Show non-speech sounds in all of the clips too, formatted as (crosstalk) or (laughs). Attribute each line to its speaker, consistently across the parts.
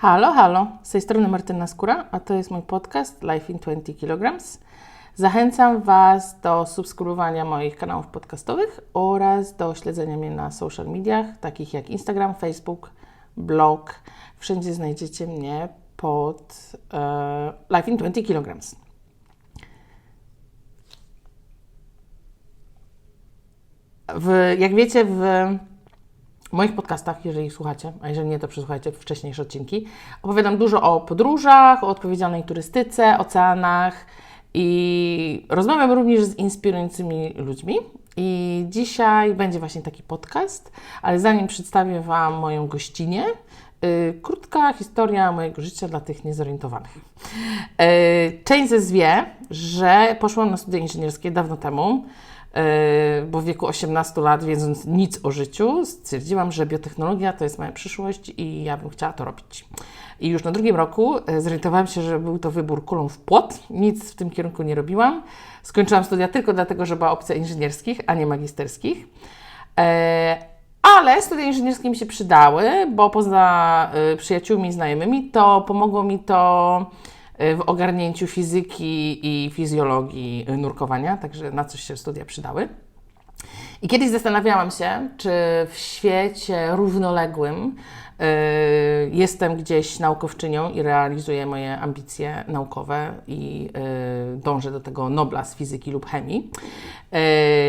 Speaker 1: Halo, halo, z tej strony Martyna Skóra, a to jest mój podcast Life in 20 kg. Zachęcam Was do subskrybowania moich kanałów podcastowych oraz do śledzenia mnie na social mediach, takich jak Instagram, Facebook, blog. Wszędzie znajdziecie mnie pod e, Life in 20 kg. W, jak wiecie, w moich podcastach, jeżeli słuchacie, a jeżeli nie, to przesłuchajcie wcześniejsze odcinki, opowiadam dużo o podróżach, o odpowiedzialnej turystyce, oceanach i rozmawiam również z inspirującymi ludźmi. I dzisiaj będzie właśnie taki podcast, ale zanim przedstawię Wam moją gościnę, krótka historia mojego życia dla tych niezorientowanych. Yy, część z Was wie, że poszłam na studia inżynierskie dawno temu, Yy, bo w wieku 18 lat, wiedząc nic o życiu, stwierdziłam, że biotechnologia to jest moja przyszłość i ja bym chciała to robić. I już na drugim roku zorientowałam się, że był to wybór kulą w płot. Nic w tym kierunku nie robiłam. Skończyłam studia tylko dlatego, że była opcja inżynierskich, a nie magisterskich. Ale studia inżynierskie mi się przydały, bo poza przyjaciółmi i znajomymi, to pomogło mi to w ogarnięciu fizyki i fizjologii nurkowania, także na coś się studia przydały. I kiedyś zastanawiałam się, czy w świecie równoległym jestem gdzieś naukowczynią i realizuję moje ambicje naukowe i yy, dążę do tego Nobla z fizyki lub chemii. Yy,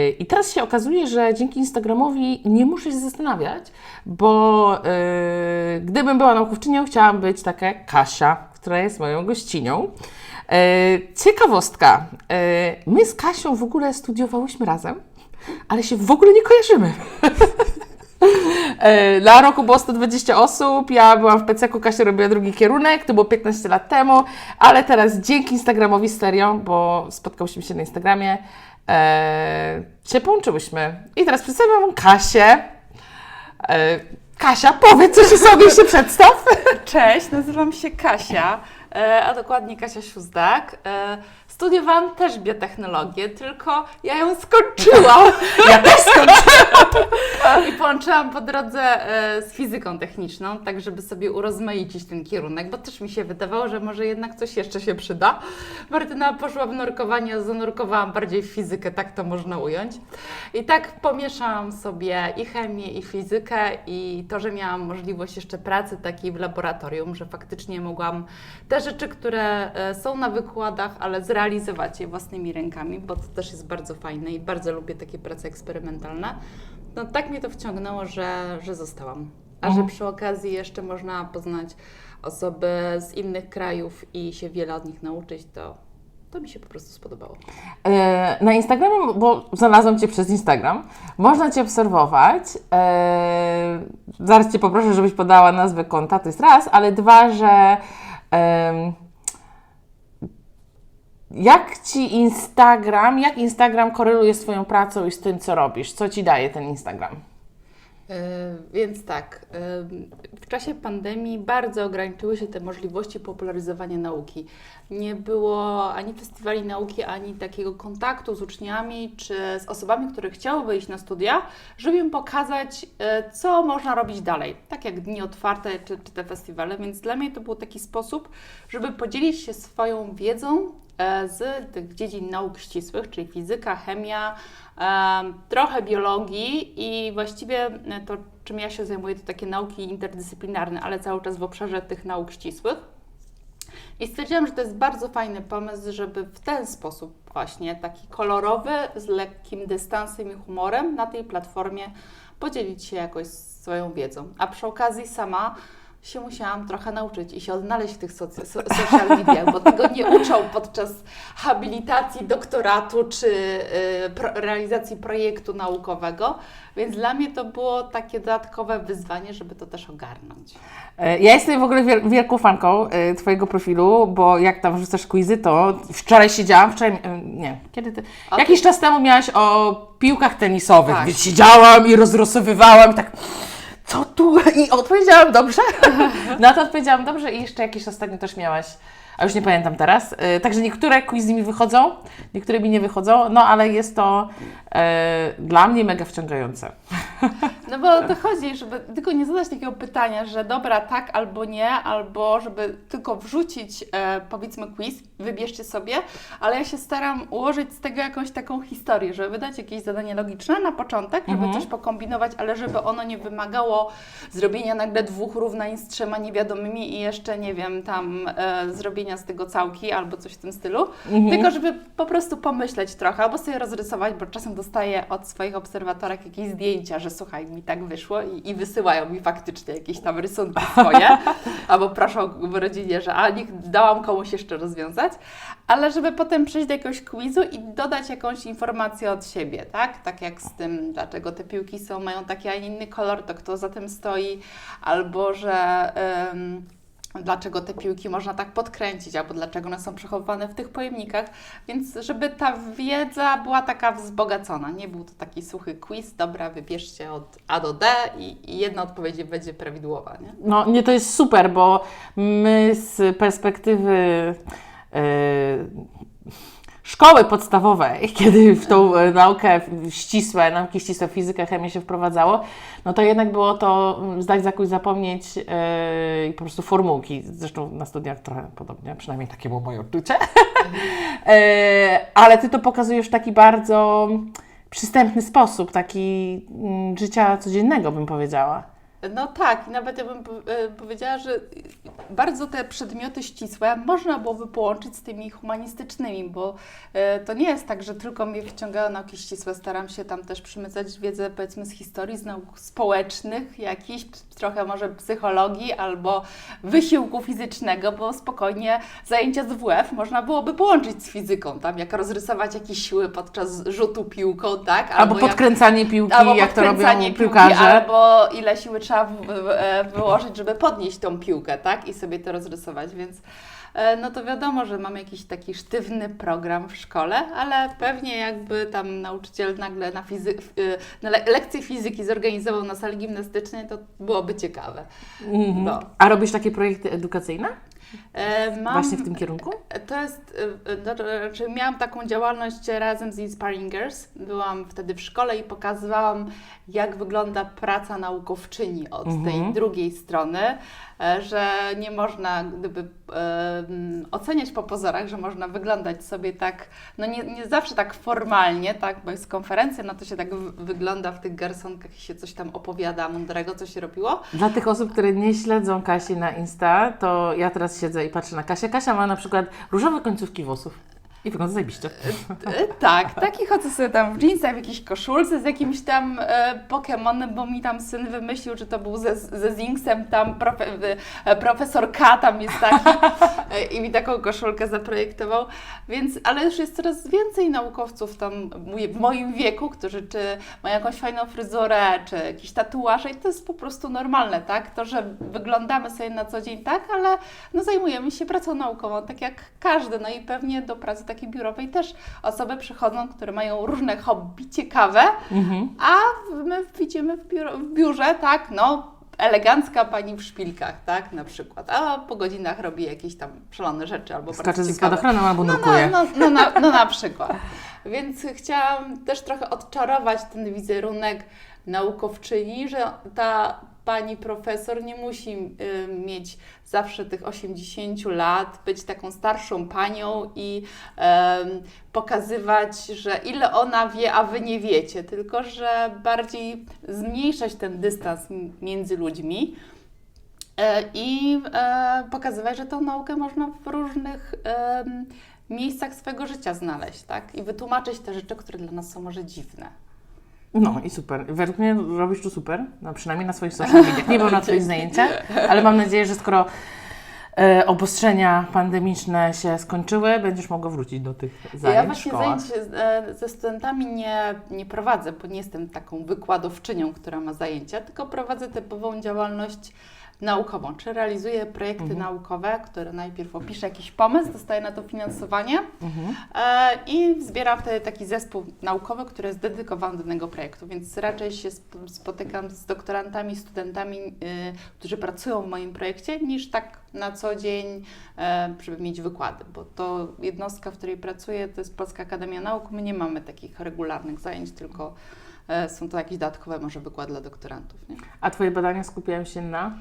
Speaker 1: I teraz się okazuje, że dzięki Instagramowi nie muszę się zastanawiać, bo gdybym była naukowczynią, chciałam być taka Kasia, która jest moją gościnią. Ciekawostka. My z Kasią w ogóle studiowałyśmy razem ale się w ogóle nie kojarzymy. (laughs) (laughs) Na roku było 120 osób, ja byłam w PCK, Kasia robiła drugi kierunek, to było 15 lat temu, ale teraz dzięki Instagramowi Stereo, bo spotkałyśmy się na Instagramie, e, się połączyłyśmy. I teraz przedstawiam Wam Kasię. E, Kasia, powiedz coś o sobie się przedstaw. (laughs)
Speaker 2: Cześć, nazywam się Kasia, e, a dokładnie Kasia Siuzdak. E, Studiowałam też biotechnologię, tylko ja ją skończyłam. (laughs)
Speaker 1: Ja też skończyłam.
Speaker 2: I połączyłam po drodze e, z fizyką techniczną, tak żeby sobie urozmaicić ten kierunek, bo też mi się wydawało, że może jednak coś jeszcze się przyda. Martyna poszła w nurkowanie, zanurkowałam bardziej w fizykę, tak to można ująć. I tak pomieszałam sobie i chemię, i fizykę i to, że miałam możliwość jeszcze pracy takiej w laboratorium, że faktycznie mogłam te rzeczy, które e, są na wykładach, ale zrealizować realizować je własnymi rękami, bo to też jest bardzo fajne i bardzo lubię takie prace eksperymentalne. No tak mnie to wciągnęło, że, że zostałam. A mhm. że przy okazji jeszcze można poznać osoby z innych krajów i się wiele od nich nauczyć, to to mi się po prostu spodobało.
Speaker 1: E, na Instagramie, bo znalazłam Cię przez Instagram, można Cię obserwować. E, zaraz Cię poproszę, żebyś podała nazwę konta, to jest raz, ale dwa, że jak Ci Instagram, jak Instagram koreluje z Twoją pracą i z tym, co robisz? Co Ci daje ten Instagram?
Speaker 2: Yy, więc tak, yy, w czasie pandemii bardzo ograniczyły się te możliwości popularyzowania nauki. Nie było ani festiwali nauki, ani takiego kontaktu z uczniami czy z osobami, które chciałyby iść na studia, żeby im pokazać, yy, co można robić dalej. Tak jak dni otwarte czy, czy te festiwale, więc dla mnie to był taki sposób, żeby podzielić się swoją wiedzą E, z tych dziedzin nauk ścisłych, czyli fizyka, chemia, e, trochę biologii i właściwie to, czym ja się zajmuję, to takie nauki interdyscyplinarne, ale cały czas w obszarze tych nauk ścisłych. I stwierdziłam, że to jest bardzo fajny pomysł, żeby w ten sposób właśnie taki kolorowy, z lekkim dystansem i humorem na tej platformie podzielić się jakoś swoją wiedzą. A przy okazji sama się musiałam trochę nauczyć i się odnaleźć w tych soc- social mediach, bo tego nie uczą podczas habilitacji, doktoratu czy y, pro, realizacji projektu naukowego, więc dla mnie to było takie dodatkowe wyzwanie, żeby to też ogarnąć.
Speaker 1: E, ja jestem w ogóle wielką fanką y, Twojego profilu, bo jak tam wrzucasz quizy, to wczoraj siedziałam, wczoraj, y, nie, kiedy ty, okay. jakiś czas temu miałaś o piłkach tenisowych, tak. więc siedziałam i rozrosowywałam i tak co tu? I odpowiedziałam dobrze. (laughs) Na to odpowiedziałam dobrze i jeszcze jakiś ostatnio też miałaś. a już nie pamiętam teraz. E, Także niektóre quizy mi wychodzą, niektóre mi nie wychodzą, no ale jest to dla mnie mega wciągające. (laughs)
Speaker 2: No bo o to chodzi, żeby tylko nie zadać takiego pytania, że dobra, tak albo nie, albo żeby tylko wrzucić e, powiedzmy quiz, wybierzcie sobie, ale ja się staram ułożyć z tego jakąś taką historię, żeby wydać jakieś zadanie logiczne na początek, żeby
Speaker 1: Mhm.
Speaker 2: coś pokombinować, ale żeby ono nie wymagało zrobienia nagle dwóch równań z trzema niewiadomymi i jeszcze, nie wiem, tam e, zrobienia z tego całki albo coś w tym stylu,
Speaker 1: Mhm.
Speaker 2: tylko żeby po prostu pomyśleć trochę, albo sobie rozrysować, bo czasem dostaję od swoich obserwatorek jakieś zdjęcia, że słuchaj, mi tak wyszło i, i wysyłają mi faktycznie jakieś tam rysunki swoje, (laughs) albo proszą w rodzinie, że a niech dałam komuś jeszcze rozwiązać, ale żeby potem przejść do jakiegoś quizu i dodać jakąś informację od siebie, tak? Tak jak z tym, dlaczego te piłki są, mają taki, a nie inny kolor, to kto za tym stoi, albo że... dlaczego te piłki można tak podkręcić, albo dlaczego one są przechowywane w tych pojemnikach. Więc żeby ta wiedza była taka wzbogacona, nie był to taki suchy quiz, dobra, wybierzcie od A do D i, i jedna odpowiedź będzie prawidłowa, nie?
Speaker 1: No nie, to jest super, bo my z perspektywy e, szkoły podstawowej, (laughs) kiedy w tą e, naukę ścisłe, nauki ścisłe, fizykę, chemię się wprowadzało, no to jednak było to mm, zdać za zapomnieć e, i po prostu formułki. Zresztą na studiach trochę podobnie, przynajmniej takie było moje odczucie. (laughs) e, ale Ty to pokazujesz w taki bardzo przystępny sposób, taki mm, życia codziennego bym powiedziała.
Speaker 2: No tak, i nawet ja bym e, powiedziała, że bardzo te przedmioty ścisłe można byłoby połączyć z tymi humanistycznymi, bo e, to nie jest tak, że tylko mnie wciągają nauki ścisłe. Staram się tam też przymycać wiedzę, powiedzmy, z historii, z nauk społecznych, jakichś, trochę może psychologii albo wysiłku fizycznego, bo spokojnie zajęcia z WF można byłoby połączyć z fizyką, tam jak rozrysować jakieś siły podczas rzutu piłką, tak?
Speaker 1: Albo
Speaker 2: jak-
Speaker 1: podkręcanie piłki,
Speaker 2: albo
Speaker 1: jak to robią
Speaker 2: podkręcanie piłki,
Speaker 1: piłkarze.
Speaker 2: Albo ile siły trzeba w, e, wyłożyć, żeby podnieść tą piłkę, tak? I sobie to rozrysować, więc e, no to wiadomo, że mamy jakiś taki sztywny program w szkole, ale pewnie jakby tam nauczyciel nagle na, fizy- e, na le- lekcję fizyki zorganizował na sali gimnastycznej, to byłoby ciekawe.
Speaker 1: Mhm.
Speaker 2: No.
Speaker 1: A robisz takie projekty edukacyjne?
Speaker 2: E, Mam,
Speaker 1: Właśnie w tym kierunku?
Speaker 2: To jest, y, to znaczy miałam taką działalność razem z Inspiring Girls. Byłam wtedy w szkole i pokazywałam, jak wygląda praca naukowczyni od
Speaker 1: Mhm.
Speaker 2: tej drugiej strony, e, że nie można gdyby e, m, oceniać po pozorach, że można wyglądać sobie tak, no nie, nie zawsze tak formalnie, tak, bo jest konferencja, no to się tak wygląda w tych garsonkach i się coś tam opowiada mądrego, co się robiło.
Speaker 1: Dla tych osób, które nie śledzą Kasi na Insta, to ja teraz siedzę i patrzę na Kasię. Kasia ma na przykład różowe końcówki włosów. I wygląda zajebiście.
Speaker 2: E, Tak, taki chodzę sobie tam w jeansach, w jakiejś koszulce z jakimś tam e, Pokemonem, bo mi tam syn wymyślił, że to był ze, ze Zinksem, tam profe, e, profesor K tam jest taki (laughs) e, i mi taką koszulkę zaprojektował, więc, ale już jest coraz więcej naukowców tam w moim wieku, którzy czy mają jakąś fajną fryzurę, czy jakiś tatuaż i to jest po prostu normalne, tak? To, że wyglądamy sobie na co dzień tak, ale no zajmujemy się pracą naukową, tak jak każdy, no i pewnie do pracy takiej biurowej też osoby przychodzą, które mają różne hobby ciekawe,
Speaker 1: Mhm.
Speaker 2: a my widzimy w, biuro, w biurze, tak, no elegancka pani w szpilkach, tak, na przykład, a po godzinach robi jakieś tam szalone rzeczy albo
Speaker 1: Skacze
Speaker 2: bardzo
Speaker 1: ze spadochronem albo
Speaker 2: No,
Speaker 1: nurkuje.
Speaker 2: no, no, no, na, no na przykład. Więc chciałam też trochę odczarować ten wizerunek naukowczyni, że ta pani profesor nie musi y, mieć zawsze tych 80 lat, być taką starszą panią i em, pokazywać, że ile ona wie, a wy nie wiecie, tylko że bardziej zmniejszać ten dystans między ludźmi. E, I e, pokazywać, że tą naukę można w różnych miejscach swojego życia znaleźć, tak? I wytłumaczyć te rzeczy, które dla nas są może dziwne.
Speaker 1: No i super. Według mnie robisz to super. No, przynajmniej na swoich social mediach. Nie byłam na Twoich zajęciach, ale mam nadzieję, że skoro e, obostrzenia pandemiczne się skończyły, będziesz mogła wrócić do tych zajęć
Speaker 2: ja właśnie zajęć e, ze studentami nie, nie prowadzę, bo nie jestem taką wykładowczynią, która ma zajęcia, tylko prowadzę typową działalność naukową, czy realizuje projekty naukowe, które najpierw opiszę jakiś pomysł, dostaję na to finansowanie e, i zbieram wtedy taki zespół naukowy, który jest dedykowany do danego projektu, więc raczej się sp- spotykam z doktorantami, studentami, y, którzy pracują w moim projekcie, niż tak na co dzień, e, żeby mieć wykłady, bo to jednostka, w której pracuję, to jest Polska Akademia Nauk, my nie mamy takich regularnych zajęć, tylko e, są to jakieś dodatkowe może wykłady dla doktorantów. Nie?
Speaker 1: A Twoje badania skupiają się na?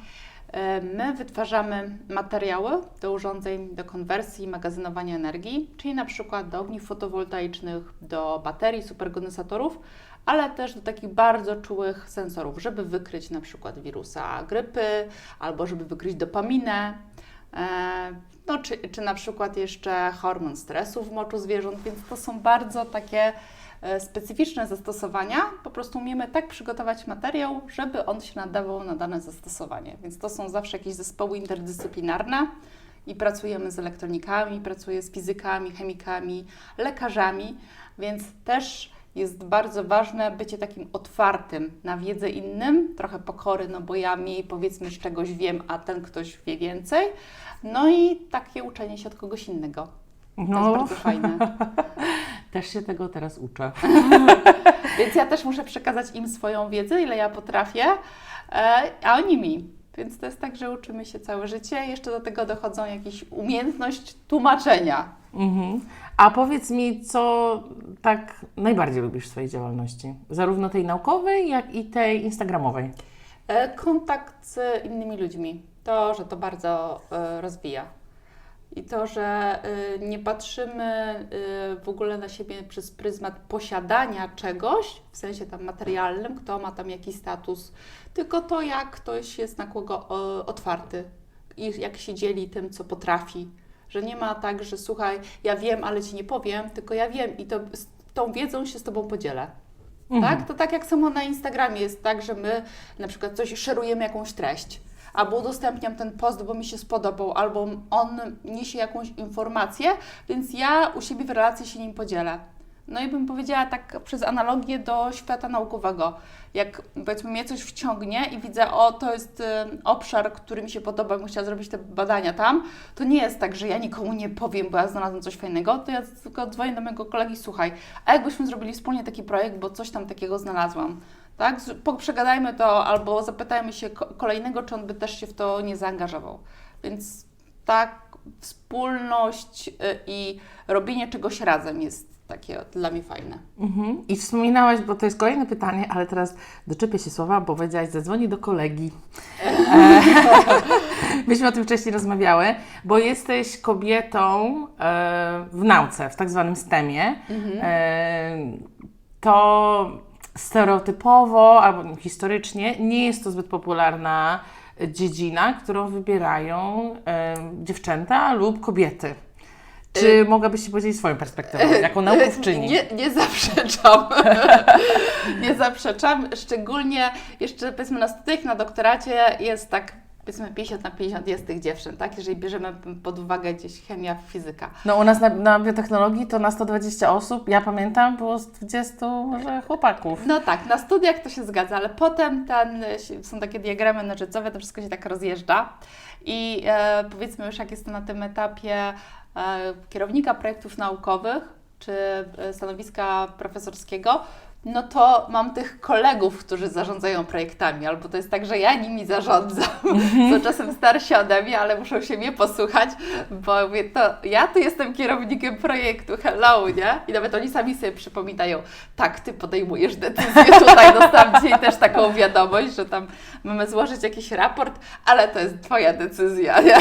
Speaker 2: E, My wytwarzamy materiały do urządzeń do konwersji i magazynowania energii, czyli na przykład do ogniw fotowoltaicznych, do baterii, superkondensatorów, ale też do takich bardzo czułych sensorów, żeby wykryć na przykład wirusa grypy albo żeby wykryć dopaminę. e, No, czy, czy na przykład jeszcze hormon stresu w moczu zwierząt, więc to są bardzo takie specyficzne zastosowania. Po prostu umiemy tak przygotować materiał, żeby on się nadawał na dane zastosowanie. Więc to są zawsze jakieś zespoły interdyscyplinarne i pracujemy z elektronikami, pracuję z fizykami, chemikami, lekarzami, więc też jest bardzo ważne bycie takim otwartym na wiedzę innym, trochę pokory, no bo ja mniej powiedzmy z czegoś wiem, a ten ktoś wie więcej. No i takie uczenie się od kogoś innego. To jest bardzo fajne. (laughs)
Speaker 1: też się tego teraz uczę. (laughs) (laughs)
Speaker 2: Więc ja też muszę przekazać im swoją wiedzę, ile ja potrafię, e, a oni mi. Więc to jest tak, że uczymy się całe życie. Jeszcze do tego dochodzą jakieś umiejętność tłumaczenia.
Speaker 1: Mhm. A powiedz mi, co tak najbardziej lubisz w swojej działalności? Zarówno tej naukowej, jak i tej instagramowej.
Speaker 2: E, Kontakt z innymi ludźmi. To, że to bardzo e, rozwija. I to, że e, nie patrzymy e, w ogóle na siebie przez pryzmat posiadania czegoś, w sensie tam materialnym, kto ma tam jaki status, tylko to, jak ktoś jest na kogo otwarty i jak się dzieli tym, co potrafi. Że nie ma tak, że słuchaj, ja wiem, ale ci nie powiem, tylko ja wiem i to, z tą wiedzą się z tobą podzielę. Tak? To tak jak samo na Instagramie jest tak, że my na przykład coś szerujemy jakąś treść, albo udostępniam ten post, bo mi się spodobał, albo on niesie jakąś informację, więc ja u siebie w relacji się nim podzielę. No i bym powiedziała tak przez analogię do świata naukowego. Jak powiedzmy mnie coś wciągnie i widzę, o to jest y, obszar, który mi się podoba, bym chciała zrobić te badania tam, to nie jest tak, że ja nikomu nie powiem, bo ja znalazłam coś fajnego, to ja tylko dzwonię do mojego kolegi, słuchaj, a jakbyśmy zrobili wspólnie taki projekt, bo coś tam takiego znalazłam. Tak? Przegadajmy to albo zapytajmy się ko- kolejnego, czy on by też się w to nie zaangażował. Więc tak, wspólność y, i robienie czegoś razem jest takie dla mnie fajne.
Speaker 1: Mhm. I wspominałaś, bo to jest kolejne pytanie, ale teraz doczepię się słowa, bo powiedziałaś, zadzwoni do kolegi. E, (laughs) Myśmy o tym wcześniej rozmawiały, bo jesteś kobietą e, w nauce, w tak zwanym STEMie. E, to stereotypowo albo historycznie nie jest to zbyt popularna dziedzina, którą wybierają e, dziewczęta lub kobiety. Czy mogłabyś się podzielić swoją perspektywą, jako naukowczyni?
Speaker 2: Nie, nie zaprzeczam. (laughs) nie zaprzeczam. Szczególnie jeszcze powiedzmy na studiach, na doktoracie jest tak powiedzmy 50 na 50 jest tych dziewczyn, tak? Jeżeli bierzemy pod uwagę gdzieś chemia, fizyka.
Speaker 1: No u nas na, na biotechnologii to na 120 osób, ja pamiętam, było z 20 może chłopaków.
Speaker 2: No tak, na studiach to się zgadza, ale potem ten, są takie diagramy nożycowe, to wszystko się tak rozjeżdża. I e, powiedzmy już jak jestem na tym etapie e, kierownika projektów naukowych, czy e, stanowiska profesorskiego, no to mam tych kolegów, którzy zarządzają projektami, albo to jest tak, że ja nimi zarządzam. (laughs) Są czasem starsi ode mnie, ale muszą się mnie posłuchać, bo mówię, to ja tu jestem kierownikiem projektu, hello, nie? I nawet oni sami sobie przypominają, tak, ty podejmujesz decyzję. (laughs) Tutaj dostałam dzisiaj też taką wiadomość, że tam mamy złożyć jakiś raport, ale to jest Twoja decyzja, nie?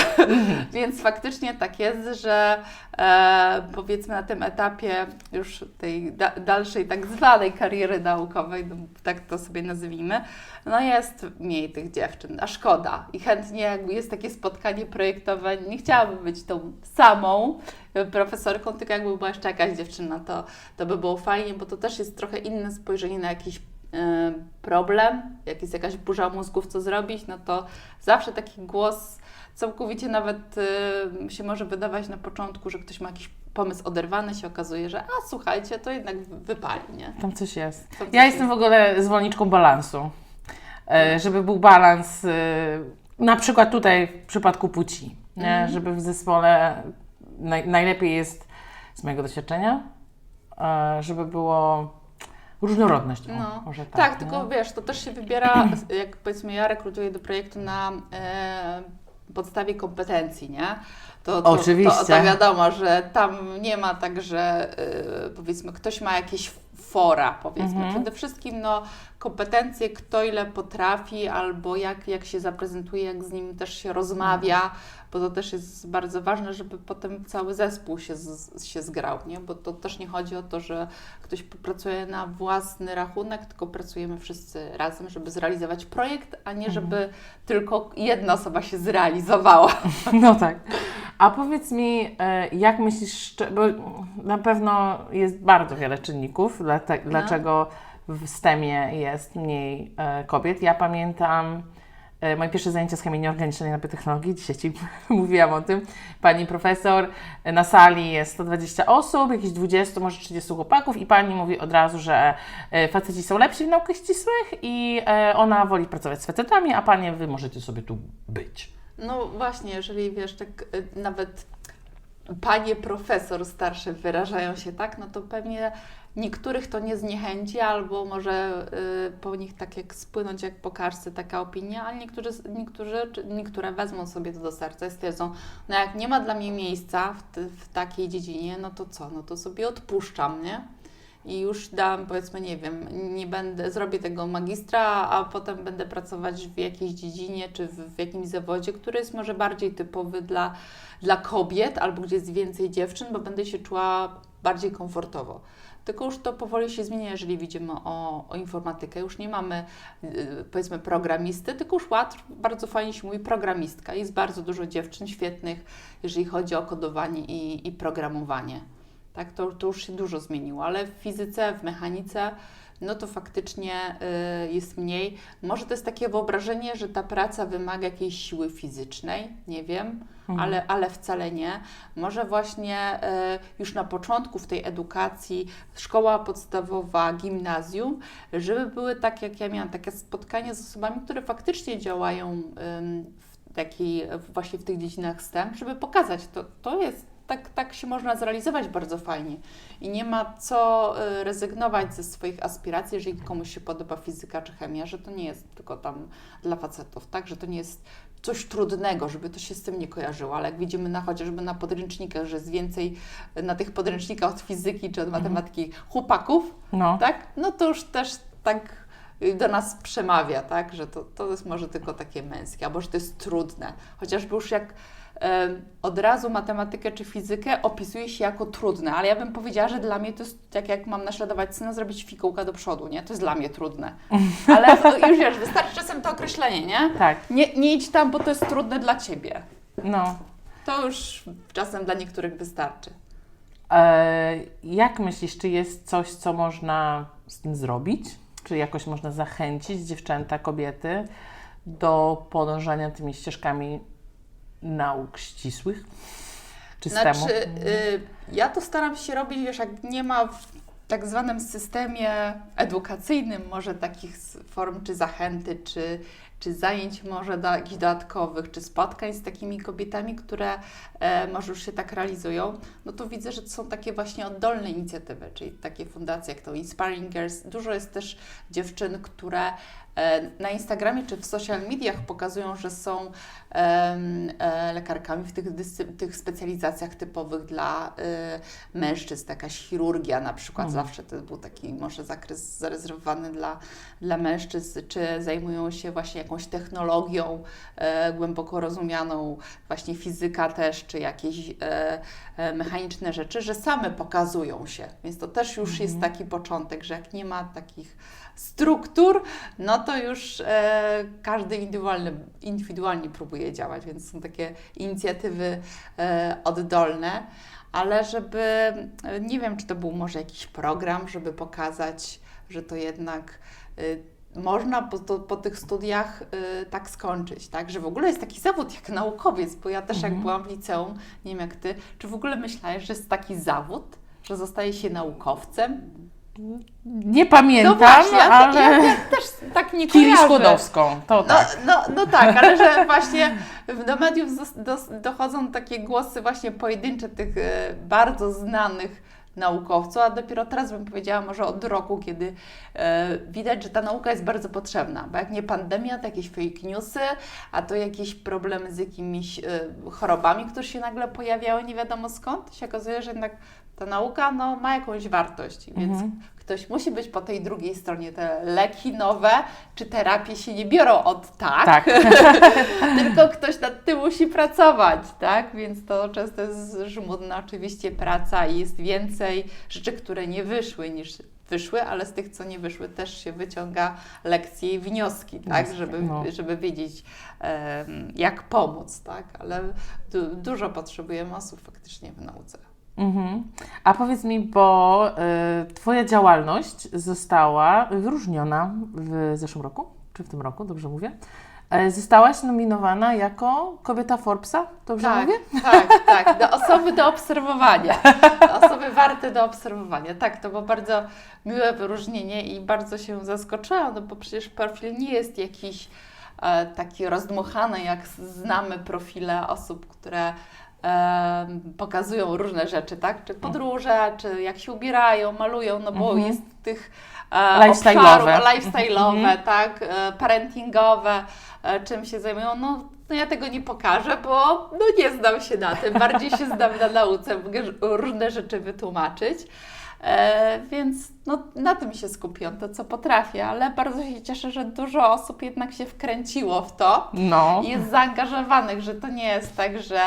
Speaker 2: Więc faktycznie tak jest, że e, powiedzmy na tym etapie już tej da, dalszej tak zwanej kariery naukowej, no, tak to sobie nazwijmy, no jest mniej tych dziewczyn, a szkoda. I chętnie jakby jest takie spotkanie projektowe, nie chciałabym być tą samą e, profesorką, tylko jakby była jeszcze jakaś dziewczyna, to, to by było fajnie, bo to też jest trochę inne spojrzenie na jakiś e, problem, jak jest jakaś burza mózgów, co zrobić, no to zawsze taki głos całkowicie nawet y, się może wydawać na początku, że ktoś ma jakiś pomysł oderwany, się okazuje, że a słuchajcie, to jednak wypali, nie?
Speaker 1: Tam coś jest.
Speaker 2: Tam coś
Speaker 1: Ja jestem w ogóle zwolenniczką balansu. E, żeby był balans e, Na przykład tutaj w przypadku płci?
Speaker 2: Mhm.
Speaker 1: żeby w zespole naj, najlepiej jest z mojego doświadczenia, e, żeby było różnorodność. O,
Speaker 2: No.
Speaker 1: może tak,
Speaker 2: Tak,
Speaker 1: nie?
Speaker 2: tylko wiesz, to też się wybiera, jak powiedzmy ja rekrutuję do projektu na e, podstawie kompetencji, nie? To, to,
Speaker 1: Oczywiście.
Speaker 2: To, to wiadomo, że tam nie ma tak, że e, powiedzmy ktoś ma jakieś fora, powiedzmy.
Speaker 1: Mhm.
Speaker 2: Przede wszystkim no, kompetencje, kto ile potrafi, albo jak, jak się zaprezentuje, jak z nim też się rozmawia, bo to też jest bardzo ważne, żeby potem cały zespół się, z, się zgrał, nie? Bo to też nie chodzi o to, że ktoś pracuje na własny rachunek, tylko pracujemy wszyscy razem, żeby zrealizować projekt, a nie żeby tylko jedna osoba się zrealizowała. (laughs)
Speaker 1: No tak. A powiedz mi, e, jak myślisz, bo na pewno jest bardzo wiele czynników, dla te,
Speaker 2: No.
Speaker 1: W STEMie jest mniej e, kobiet. Ja pamiętam e, moje pierwsze zajęcia z chemii nieorganicznej na biotechnologii, dzisiaj Ci (laughs) mówiłam o tym. Pani profesor, e, na sali jest 120 osób, jakieś 20, może 30 chłopaków i Pani mówi od razu, że faceci są lepsi w naukach ścisłych i ona woli pracować z facetami, a Panie, Wy możecie sobie tu być.
Speaker 2: No właśnie, jeżeli wiesz, tak nawet panie profesor starsze wyrażają się tak, no to pewnie niektórych to nie zniechęci, albo może y, po nich tak jak spłynąć jak po kartce taka opinia, ale niektórzy, niektórzy, niektóre wezmą sobie to do serca i stwierdzą, no jak nie ma dla mnie miejsca w, w takiej dziedzinie, no to co, no to sobie odpuszczam, nie? I już dam, powiedzmy, nie wiem, nie będę, zrobię tego magistra, a potem będę pracować w jakiejś dziedzinie czy w, w jakimś zawodzie, który jest może bardziej typowy dla, dla kobiet albo gdzie jest więcej dziewczyn, bo będę się czuła bardziej komfortowo. Tylko już to powoli się zmienia, jeżeli widzimy o, o informatykę. Już nie mamy, yy, powiedzmy, programisty, tylko już łatwo, bardzo fajnie się mówi programistka. Jest bardzo dużo dziewczyn świetnych, jeżeli chodzi o kodowanie i, i programowanie. Tak, to, to już się dużo zmieniło, ale w fizyce, w mechanice, no to faktycznie y, jest mniej. Może to jest takie wyobrażenie, że ta praca wymaga jakiejś siły fizycznej, nie wiem, ale, ale wcale nie. Może właśnie y, już na początku w tej edukacji, szkoła podstawowa, gimnazjum, żeby były tak, jak ja miałam, takie spotkania z osobami, które faktycznie działają ym, w takiej, właśnie w tych dziedzinach STEM, żeby pokazać, to, to jest tak, tak się można zrealizować bardzo fajnie. I nie ma co y, rezygnować ze swoich aspiracji, jeżeli komuś się podoba fizyka czy chemia, że to nie jest tylko tam dla facetów, tak? Że to nie jest coś trudnego, żeby to się z tym nie kojarzyło, ale jak widzimy na chociażby na podręcznikach, że jest więcej y, na tych podręcznikach od fizyki czy od matematyki chłopaków,
Speaker 1: No.
Speaker 2: tak? No to już też tak y, do nas przemawia, tak? Że to, to jest może tylko takie męskie, albo że to jest trudne. Chociażby już jak od razu matematykę czy fizykę opisuje się jako trudne, ale ja bym powiedziała, że dla mnie to jest tak jak mam naśladować syna, zrobić fikołka do przodu, nie? To jest dla mnie trudne. (laughs) Ale już wiesz, wystarczy czasem to określenie, nie?
Speaker 1: Tak,
Speaker 2: Nie, nie idź tam, bo to jest trudne dla Ciebie.
Speaker 1: no.
Speaker 2: To już czasem dla niektórych wystarczy.
Speaker 1: E, jak myślisz, czy jest coś, co można z tym zrobić? Czy jakoś można zachęcić dziewczęta, kobiety do podążania tymi ścieżkami nauk ścisłych? Czy STEMu?
Speaker 2: Znaczy, y, ja to staram się robić, wiesz, jak nie ma w tak zwanym systemie edukacyjnym może takich form czy zachęty, czy, czy zajęć może do, jakichś dodatkowych, czy spotkań z takimi kobietami, które e, może już się tak realizują, no to widzę, że to są takie właśnie oddolne inicjatywy, czyli takie fundacje jak to Inspiring Girls. Dużo jest też dziewczyn, które na Instagramie czy w social mediach pokazują, że są e, lekarkami w tych, tych specjalizacjach typowych dla e, mężczyzn, jakaś chirurgia na przykład,
Speaker 1: Mhm.
Speaker 2: zawsze to był taki może zakres zarezerwowany dla, dla mężczyzn, czy zajmują się właśnie jakąś technologią e, głęboko rozumianą, właśnie fizyka też, czy jakieś e, e, mechaniczne rzeczy, że same pokazują się. Więc to też już jest taki początek, że jak nie ma takich struktur, no to już e, każdy indywidualny, indywidualnie próbuje działać, więc są takie inicjatywy e, oddolne, ale żeby, e, nie wiem, czy to był może jakiś program, żeby pokazać, że to jednak e, można po, to, po tych studiach e, tak skończyć, tak? Że w ogóle jest taki zawód jak naukowiec, bo ja też jak
Speaker 1: Mhm.
Speaker 2: byłam w liceum, nie wiem jak Ty, czy w ogóle myślałeś, że jest taki zawód, że zostaje się naukowcem?
Speaker 1: Nie pamiętam,
Speaker 2: No właśnie,
Speaker 1: ale
Speaker 2: ja, ja też tak nie
Speaker 1: Kiri. Skłodowską, to
Speaker 2: No,
Speaker 1: tak.
Speaker 2: no, no tak, ale że właśnie do mediów dochodzą takie głosy właśnie pojedyncze tych e, bardzo znanych naukowców, a dopiero teraz bym powiedziała może od roku, kiedy e, widać, że ta nauka jest bardzo potrzebna, bo jak nie pandemia, to jakieś fake newsy, a to jakieś problemy z jakimiś e, chorobami, które się nagle pojawiały nie wiadomo skąd, się okazuje, że jednak ta nauka no, ma jakąś wartość, więc
Speaker 1: Mhm.
Speaker 2: ktoś musi być po tej drugiej stronie. Te leki nowe czy terapie się nie biorą od tak,
Speaker 1: Tak. (laughs)
Speaker 2: tylko ktoś nad tym musi pracować, tak? Więc to często jest żmudna oczywiście praca i jest więcej rzeczy, które nie wyszły niż wyszły, ale z tych, co nie wyszły, też się wyciąga lekcje i wnioski, tak? Żeby,
Speaker 1: no.
Speaker 2: żeby wiedzieć, jak pomóc, tak? Ale du- dużo potrzebujemy osób faktycznie w nauce.
Speaker 1: Mhm. A powiedz mi, bo y, Twoja działalność została wyróżniona w zeszłym roku, czy w tym roku, dobrze mówię? E, Zostałaś nominowana jako kobieta Forbesa, dobrze
Speaker 2: tak,
Speaker 1: mówię?
Speaker 2: Tak, tak. Do osoby do obserwowania. Osoby warte do obserwowania. Tak, to było bardzo miłe wyróżnienie i bardzo się zaskoczyłam, no bo przecież profil nie jest jakiś e, taki rozdmuchany, jak znamy profile osób, które pokazują różne rzeczy, tak? Czy podróże, czy jak się ubierają, malują, no bo
Speaker 1: Mhm.
Speaker 2: jest tych e,
Speaker 1: Lifestyle'owe.
Speaker 2: lifestyle'owe,
Speaker 1: Mhm.
Speaker 2: tak? E, parentingowe, e, czym się zajmują. No, no ja tego nie pokażę, bo no nie znam się na tym. Bardziej się znam na nauce, mogę różne rzeczy wytłumaczyć. Więc no, na tym się skupiłam, to co potrafię, ale bardzo się cieszę, że dużo osób jednak się wkręciło w to
Speaker 1: No.
Speaker 2: i jest zaangażowanych, że to nie jest tak, że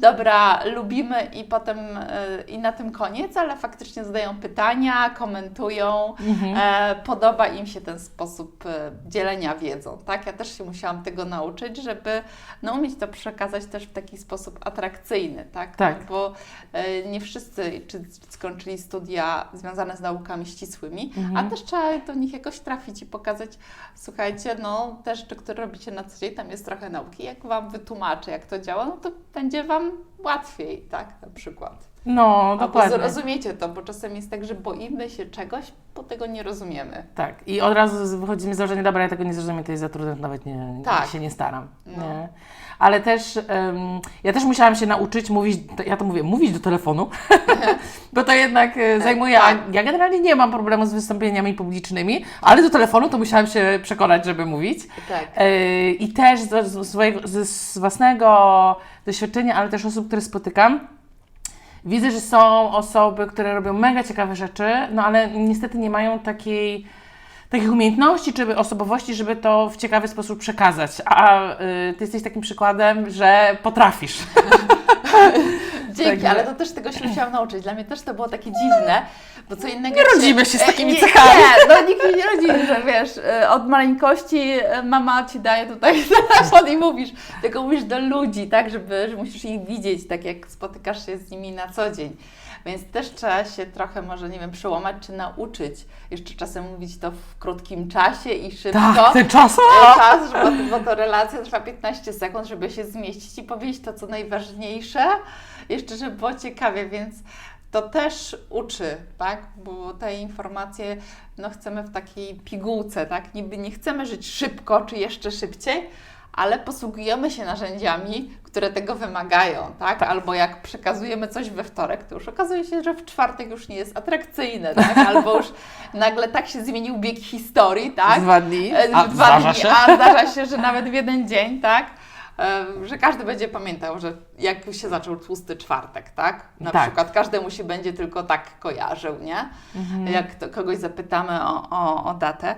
Speaker 2: dobra, lubimy i potem e, i na tym koniec, ale faktycznie zadają pytania, komentują,
Speaker 1: Mhm.
Speaker 2: e, podoba im się ten sposób e, dzielenia wiedzą, tak? Ja też się musiałam tego nauczyć, żeby no, umieć to przekazać też w taki sposób atrakcyjny, tak?
Speaker 1: Tak.
Speaker 2: No, bo e, nie wszyscy czy skończyli studia związane z naukami ścisłymi,
Speaker 1: Mhm.
Speaker 2: a też trzeba do nich jakoś trafić i pokazać, słuchajcie, no te rzeczy, które robicie na co dzień, tam jest trochę nauki, jak Wam wytłumaczę, jak to działa, no to będzie Wam łatwiej, tak? Na przykład.
Speaker 1: No,
Speaker 2: Albo
Speaker 1: dokładnie.
Speaker 2: zrozumiecie to, bo czasem jest tak, że boimy się czegoś, bo tego nie rozumiemy.
Speaker 1: Tak. I od razu wychodzimy z założenia, dobra, ja tego nie zrozumiem, to jest za trudne, nawet nie,
Speaker 2: Tak.
Speaker 1: się nie staram.
Speaker 2: No.
Speaker 1: Nie. Ale też, em, ja też musiałam się nauczyć mówić, ja to mówię, mówić do telefonu, (laughs) bo to jednak e, zajmuje,
Speaker 2: tak.
Speaker 1: a ja generalnie nie mam problemu z wystąpieniami publicznymi, ale do telefonu to musiałam się przekonać, żeby mówić.
Speaker 2: Tak.
Speaker 1: E, I też z, z, swojego, z, z własnego doświadczenia, ale też osób, które spotykam, widzę, że są osoby, które robią mega ciekawe rzeczy, no ale niestety nie mają takiej, takich umiejętności czy osobowości, żeby to w ciekawy sposób przekazać. A y, ty jesteś takim przykładem, że potrafisz. (laughs)
Speaker 2: Dzięki,
Speaker 1: Także-
Speaker 2: ale to też tego się musiałam nauczyć. Dla mnie też to było takie dziwne, bo co innego...
Speaker 1: Nie
Speaker 2: jak
Speaker 1: rodzimy się z
Speaker 2: e,
Speaker 1: takimi cechami.
Speaker 2: Nie, no nikt się nie rodzi, że wiesz, e, od maleńkości e, mama Ci daje tutaj (laughs) telefon i mówisz, tylko mówisz do ludzi, tak, żeby, że musisz ich widzieć, tak jak spotykasz się z nimi na co dzień. Więc też trzeba się trochę może, nie wiem, przełamać czy nauczyć. Jeszcze czasem mówić to w krótkim czasie i szybko.
Speaker 1: Tak, ten czas.
Speaker 2: Czas, bo, bo to relacja trwa 15 sekund, żeby się zmieścić i powiedzieć to, co najważniejsze, jeszcze żeby było ciekawie, więc to też uczy, tak? Bo te informacje no, chcemy w takiej pigułce, tak? Niby nie chcemy żyć szybko czy jeszcze szybciej, ale posługujemy się narzędziami, które tego wymagają, tak? Albo jak przekazujemy coś we wtorek, to już okazuje się, że w czwartek już nie jest atrakcyjne, tak? (laughs) Albo już nagle tak się zmienił bieg historii, tak?
Speaker 1: Dwa dni.
Speaker 2: E, dwa
Speaker 1: zdarza
Speaker 2: dni,
Speaker 1: się.
Speaker 2: a zdarza się, że nawet w jeden dzień, tak? Że każdy będzie pamiętał, że jak się zaczął tłusty czwartek, tak? Na
Speaker 1: Tak.
Speaker 2: przykład każdemu się będzie tylko tak kojarzył, nie?
Speaker 1: Mhm.
Speaker 2: Jak to kogoś zapytamy o, o, o datę.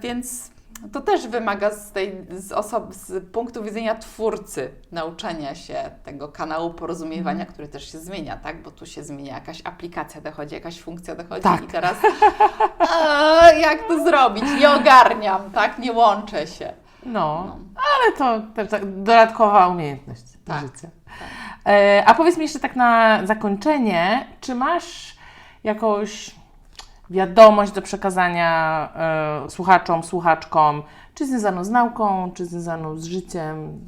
Speaker 2: Więc to też wymaga z, tej, z, osob, z punktu widzenia twórcy nauczenia się tego kanału porozumiewania,
Speaker 1: Mhm.
Speaker 2: który też się zmienia, tak? Bo tu się zmienia jakaś aplikacja dochodzi, jakaś funkcja dochodzi
Speaker 1: Tak.
Speaker 2: i teraz (laughs) e, jak to zrobić? Nie ogarniam, tak? Nie łączę się.
Speaker 1: No,
Speaker 2: No.
Speaker 1: ale to też tak dodatkowa umiejętność
Speaker 2: Tak,
Speaker 1: życia. E, a powiedz mi jeszcze tak na zakończenie, czy masz jakąś wiadomość do przekazania e, słuchaczom, słuchaczkom, czy związaną z nauką, czy związaną z życiem?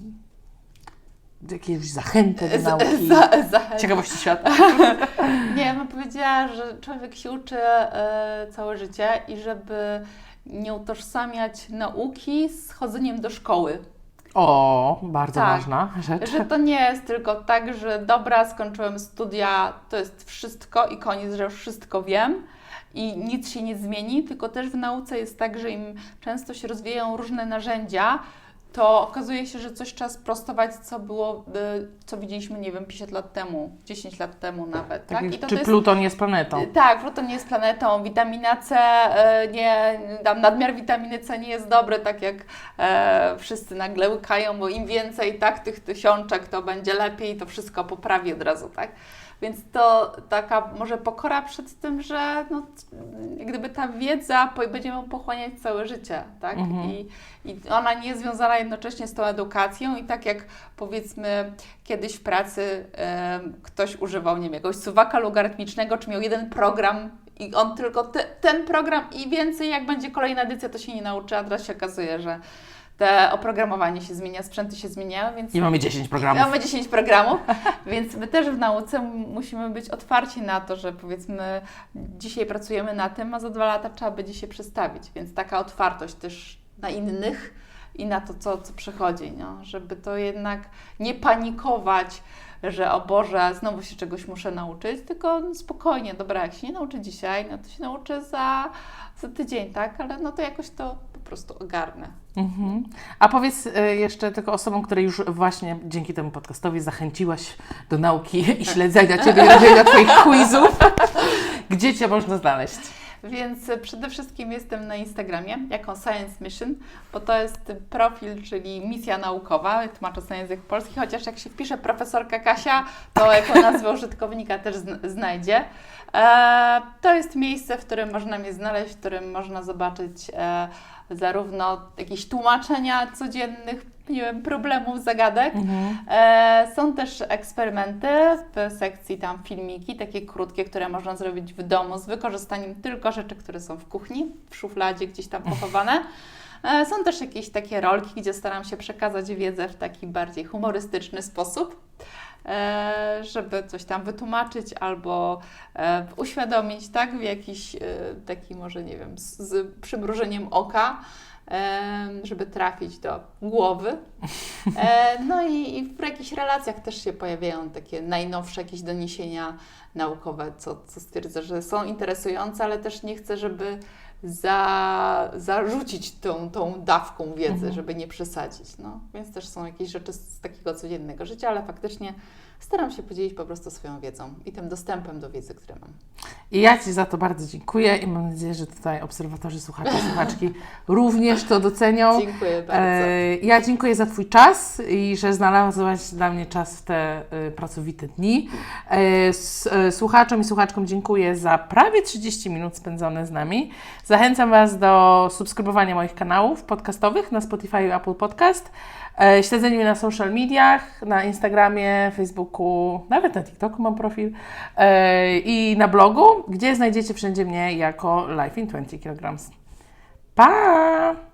Speaker 1: jakieś zachętę do nauki? (laughs)
Speaker 2: Za, za,
Speaker 1: Ciekawości świata. (laughs)
Speaker 2: Nie, ja bym powiedziała, że człowiek się uczy e, całe życie i żeby nie utożsamiać nauki z chodzeniem do szkoły.
Speaker 1: O, bardzo
Speaker 2: Tak.
Speaker 1: ważna rzecz.
Speaker 2: Że to nie jest tylko tak, że dobra, skończyłem studia, to jest wszystko i koniec, że już wszystko wiem i nic się nie zmieni, tylko też w nauce jest tak, że im często się rozwijają różne narzędzia, to okazuje się, że coś trzeba sprostować, co było, y, co widzieliśmy, nie wiem, 50 lat temu, 10 lat temu nawet, tak?
Speaker 1: Tak,
Speaker 2: I to
Speaker 1: czy
Speaker 2: to jest
Speaker 1: Pluton jest planetą?
Speaker 2: tak, Pluton nie jest planetą, witamina C, e, nie, tam nadmiar witaminy C nie jest dobry, tak jak e, wszyscy nagle łykają, bo im więcej tak tych tysiączek, to będzie lepiej, to wszystko poprawi od razu, tak? Więc to taka może pokora przed tym, że no, jak gdyby ta wiedza będziemy ją pochłaniać całe życie, tak?
Speaker 1: Mhm.
Speaker 2: I, I ona nie jest związana jednocześnie z tą edukacją i tak jak powiedzmy kiedyś w pracy em, ktoś używał, nie wiem, jakiegoś suwaka logarytmicznego, czy miał jeden program i on tylko te, ten program i więcej, jak będzie kolejna edycja, to się nie nauczy, a teraz się okazuje, że te oprogramowanie się zmienia, sprzęty się zmieniają, więc
Speaker 1: I mamy 10 programów.
Speaker 2: Mamy 10 programów, (laughs) więc my też w nauce musimy być otwarci na to, że powiedzmy dzisiaj pracujemy na tym, a za dwa lata trzeba będzie się przestawić, więc taka otwartość też na innych i na to, co, co przychodzi, no, żeby to jednak nie panikować, że o Boże, znowu się czegoś muszę nauczyć, tylko no, spokojnie, dobra, jak się nie nauczę dzisiaj, no to się nauczę za, za tydzień, tak, ale no to jakoś to prostu ogarnę.
Speaker 1: Mhm. A powiedz y, jeszcze tylko osobom, które już właśnie dzięki temu podcastowi zachęciłaś do nauki i śledzenia Ciebie (laughs) robienia Twoich quizów. Gdzie Cię można znaleźć?
Speaker 2: Więc przede wszystkim jestem na Instagramie jako Science Mission, bo to jest profil, czyli misja naukowa, tłumaczę na język polski, chociaż jak się wpisze profesorka Kasia, to jako nazwę użytkownika też zn- znajdzie. E, to jest miejsce, w którym można mnie znaleźć, w którym można zobaczyć e, zarówno jakieś tłumaczenia codziennych, nie wiem, problemów, zagadek, E, są też eksperymenty w sekcji tam filmiki, takie krótkie, które można zrobić w domu z wykorzystaniem tylko rzeczy, które są w kuchni, w szufladzie gdzieś tam pochowane. E, są też jakieś takie rolki, gdzie staram się przekazać wiedzę w taki bardziej humorystyczny sposób, e, żeby coś tam wytłumaczyć albo e, uświadomić, tak, w jakiś e, taki może, nie wiem, z, z przymrużeniem oka, żeby trafić do głowy. (laughs) E, no i, w jakichś relacjach też się pojawiają takie najnowsze jakieś doniesienia naukowe, co, co stwierdzę, że są interesujące, ale też nie chcę, żeby za, zarzucić tą, tą dawką wiedzy,
Speaker 1: Mhm.
Speaker 2: żeby nie przesadzić. No, więc też są jakieś rzeczy z takiego codziennego życia, ale faktycznie staram się podzielić po prostu swoją wiedzą i tym dostępem do wiedzy, które mam.
Speaker 1: I ja Ci za to bardzo dziękuję i mam nadzieję, że tutaj obserwatorzy, słuchacze, (laughs) słuchaczki również to docenią.
Speaker 2: Dziękuję bardzo.
Speaker 1: E, Ja dziękuję za Twój czas i że znalazłaś dla mnie czas w te e, pracowite dni. E, Słuchaczom i słuchaczkom dziękuję za prawie 30 minut spędzone z nami. Zachęcam Was do subskrybowania moich kanałów podcastowych na Spotify i Apple Podcast, e, śledzenia mnie na social mediach, na Instagramie, Facebooku, nawet na TikToku mam profil e, i na blogu, gdzie znajdziecie wszędzie mnie jako Life in 20 kg. Pa!